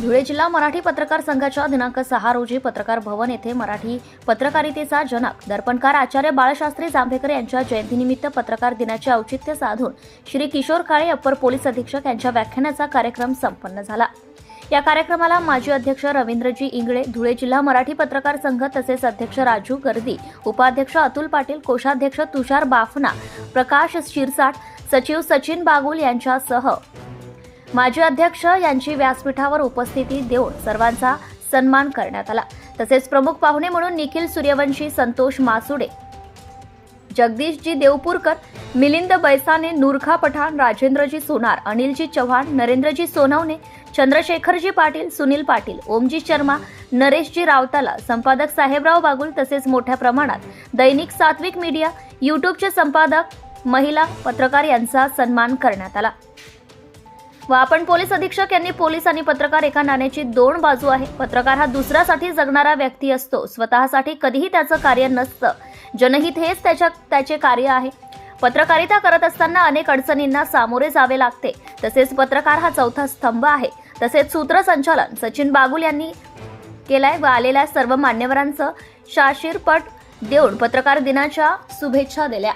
धुळे जिल्हा मराठी पत्रकार संघाच्या दिनांक सहा रोजी पत्रकार भवन येथे मराठी पत्रकारितेचा जनक दर्पणकार आचार्य बाळशास्त्री जांभेकर यांच्या जयंतीनिमित्त पत्रकार दिनाचे औचित्य साधून श्री किशोर काळे अप्पर पोलीस अधीक्षक यांच्या व्याख्यानाचा कार्यक्रम संपन्न झाला. या कार्यक्रमाला माजी अध्यक्ष रवींद्रजी इंगळे धुळे जिल्हा मराठी पत्रकार संघ तसेच अध्यक्ष राजू गर्दी उपाध्यक्ष अतुल पाटील कोषाध्यक्ष तुषार बाफना प्रकाश शिरसाट सचिव सचिन बागुल यांच्यासह माजी अध्यक्ष यांची व्यासपीठावर उपस्थिती देऊन सर्वांचा सन्मान करण्यात आला. तसेच प्रमुख पाहुणे म्हणून निखिल सूर्यवंशी संतोष मासुडे जगदीशजी देवपूरकर मिलिंद बैसाने नूरखा पठाण राजेंद्रजी सोनार अनिलजी चव्हाण नरेंद्रजी सोनवणे चंद्रशेखरजी पाटील सुनील पाटील ओमजी शर्मा नरेशजी रावताला संपादक साहेबराव बागुल तसेच मोठ्या प्रमाणात दैनिक सात्विक मीडिया यूट्यूबचे संपादक महिला पत्रकार यांचा सन्मान करण्यात आला. व आपण पोलीस अधीक्षक यांनी पोलीस आणि पत्रकार एका नाण्याची दोन बाजू आहे. पत्रकार हा दुसऱ्यासाठी जगणारा व्यक्ती असतो. स्वतःसाठी कधीही त्याचं कार्य नसतं. जनहित हेच त्याच्या त्याचे कार्य आहे. पत्रकारिता करत असताना अनेक अडचणींना सामोरे जावे लागते. तसेच पत्रकार हा चौथा स्तंभ आहे. तसेच सूत्रसंचालन सचिन बागुल यांनी केलाय व आलेल्या सर्व मान्यवरांचं शाशीरपट देऊन पत्रकार दिनाच्या शुभेच्छा दिल्या.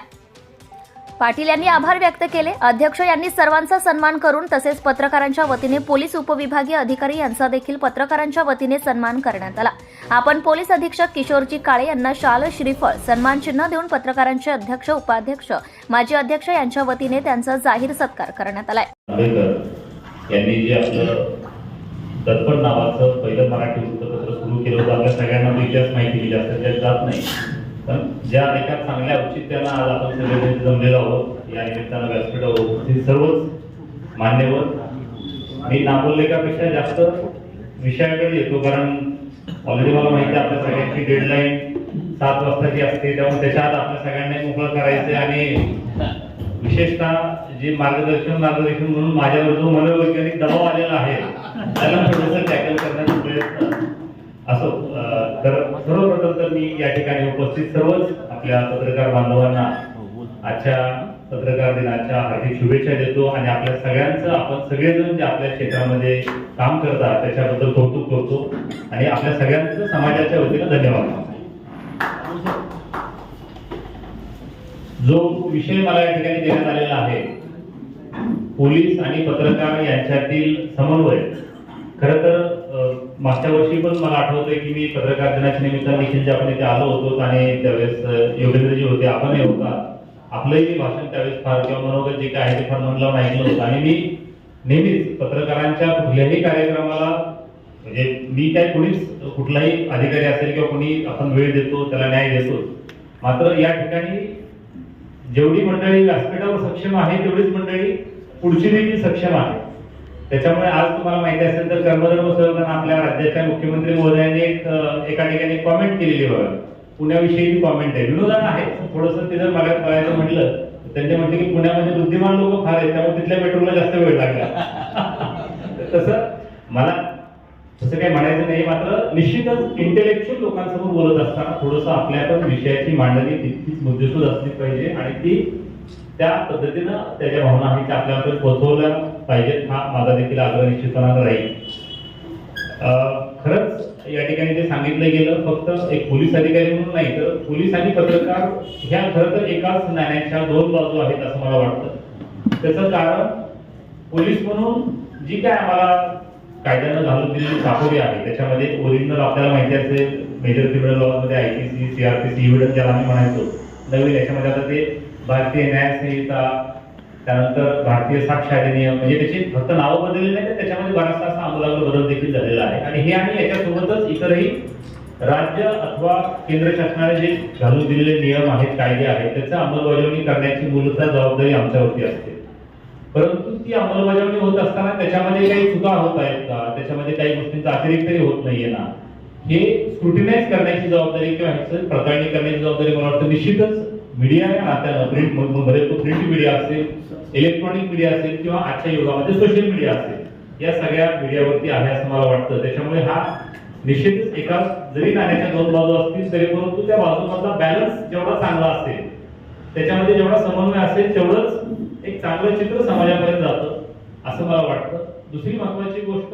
पाटील यांनी आभार व्यक्त केले. अध्यक्ष यांनी सर्वांचा सन्मान करून तसेच पत्रकारांच्या वतीने पोलीस उपविभागीय अधिकारी यांचा देखील पत्रकारांच्या वतीने सन्मान करण्यात आला. आपण पोलीस अधीक्षक किशोरजी काळे यांना शाल श्रीफळ सन्मान चिन्ह देऊन पत्रकारांचे अध्यक्ष उपाध्यक्ष माजी अध्यक्ष यांच्या वतीने त्यांचा जाहीर सत्कार करण्यात आलाय. यांनी जे आपलं दर्पण नावाचं पहिलं मराठी वृत्तपत्र सुरू केलं होतं. आपल्या सगळ्यांना इतिहास माहिती दिली जास्त त्यात जात नाही. पण ज्या एका चांगल्या औचित्यानं आज आपण सगळे जमलेलो आहोत या निमित्तानं हो ते सर्वच मान्यवर मी नामोल्लेखापेक्षा जास्त विषयाकडे येतो कारण ऑलरेडी मला माहिती आहे आपल्या सगळ्यांची डेडलाईन सात वाजताची असते त्यामुळे त्याच्या आत आपल्या सगळ्यांना मोकळं करायचं आणि विशेषतः जे मार्गदर्शन मार्गदर्शन म्हणून माझ्यावर जो मनोवैज्ञानिक दबाव आलेला आहे त्याला थोडंसं टॅकल करण्याचा प्रयत्न असो तर सर्वप्रथम तर मी या ठिकाणी उपस्थित सर्वच आपल्या पत्रकार बांधवांना आजच्या पत्रकार दिनाच्या हार्दिक शुभेच्छा देतो आणि आपल्या सगळ्यांचं आपण सगळेजण जे आपल्या क्षेत्रामध्ये काम करतात त्याच्याबद्दल कौतुक करतो. आणि आपल्या सगळ्यांचं समाजाच्या वतीनं धन्यवाद. जो विषय मला या ठिकाणी देण्यात आलेला आहे पोलीस आणि पत्रकार यांच्यातील समन्वय खर तर मागच्या वर्षी पण मला आठवतंय की मी पत्रकार दिनाच्या निमित्ताने देखील आपण इथे आलो होतो आणि त्यावेळेस योगेंद्रजी होते आपणही होता. आपलंही भाषण त्यावेळेस फार किंवा मनोगत जे काय आहे ते फार मन ऐकलं होतं. आणि मी नेहमीच पत्रकारांच्या कुठल्याही कार्यक्रमाला म्हणजे मी काय कोणीच कुठलाही अधिकारी असेल किंवा कोणी आपण वेळ देतो त्याला न्याय देतो. मात्र या ठिकाणी जेवढी मंडळी व्यासपीठावर सक्षम आहे तेवढीच मंडळी पुढची देखील सक्षम आहे. त्याच्यामुळे आज तुम्हाला माहिती असेल तर कर्मधर्म संवर्धन आपल्या राज्याच्या मुख्यमंत्री महोदयांनी एक एका ठिकाणी कॉमेंट केलेली बघा. पुण्याविषयी कॉमेंट आहे. विनोदान आहे. थोडस ते जर मला करायचं म्हटलं त्यांनी म्हटलं की पुण्यामध्ये बुद्धिमान लोक फार आहेत त्यामुळे तिथल्या मेट्रोला जास्त वेळ लागला. तसं मला तसं काही म्हणायचं नाही मात्र निश्चितच इंटेलेक्च्युअल लोकांसमोर बोलत असताना थोडंसं आपल्या पण विषयाची मांडणी तितकीच मुद्देसूद असली पाहिजे आणि ती त्या पद्धतीनं त्याच्या भावना आहेत त्या आपल्यापर्यंत पोहोचवल्या पाहिजेत हा माझा देखील आग्रह निश्चितपणा राहील. अं, खरंच या ठिकाणी जे सांगितलं गेलं फक्त एक पोलीस अधिकारी म्हणून नाही तर पोलीस आणि पत्रकार ह्या खरं तर एकाच नाण्याच्या दोन बाजू आहेत असं मला वाटतं. त्याचं कारण पोलीस म्हणून जी काय आम्हाला कायद्यानं घालून दिलेली चाकोरी आहे त्याच्यामध्ये ओरिजिनल आपल्याला माहिती असेल major criminal लॉमध्ये I C C C R P C ज्याला आम्ही म्हणायचो नवीन याच्यामध्ये आता ते भारतीय न्याय संहिता त्यानंतर भारतीय साक्ष अधिनियम म्हणजे त्याची फक्त नावं बदलली नाही तर त्याच्यामध्ये बराचसा असा आमूलाग्र बदल देखील झालेला आहे. आणि हे आणि याच्यासोबतच इतरही राज्य अथवा केंद्र शासनाने जे घालून दिलेले नियम आहेत कायदे आहेत त्याचं अंमलबजावणी करण्याची मूलतः जबाबदारी आमच्यावरती असते. परंतु ती अंमलबजावणी होत असताना त्याच्यामध्ये काही चुका होत आहेत का? त्याच्यामध्ये काही गोष्टींचा अतिरिक्तही होत नाहीये ना? हे स्क्रुटिनाइज करण्याची जबाबदारी किंवा ह्याचं पडताळणी करण्याची जबाबदारी मला वाटतं निश्चितच मीडिया या नात्यानं प्रिंटमध्ये तो प्रिंट मीडिया असेल इलेक्ट्रॉनिक मीडिया असेल किंवा आजच्या युगामध्ये सोशल मीडिया असेल या सगळ्या मीडियावरती आहे असं मला वाटतं. त्याच्यामुळे हा निश्चितच एका जरी नाण्याच्या दोन बाजू असतील तरी परंतु त्या बाजूमधला बॅलन्स जेवढा चांगला असेल त्याच्यामध्ये जेवढा समन्वय असेल तेवढंच एक चांगलं चित्र समाजापर्यंत जातं असं मला वाटतं. दुसरी महत्वाची गोष्ट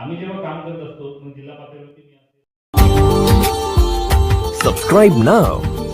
आम्ही जेव्हा काम करत असतो जिल्हा पातळीवरती सबस्क्राईब असेल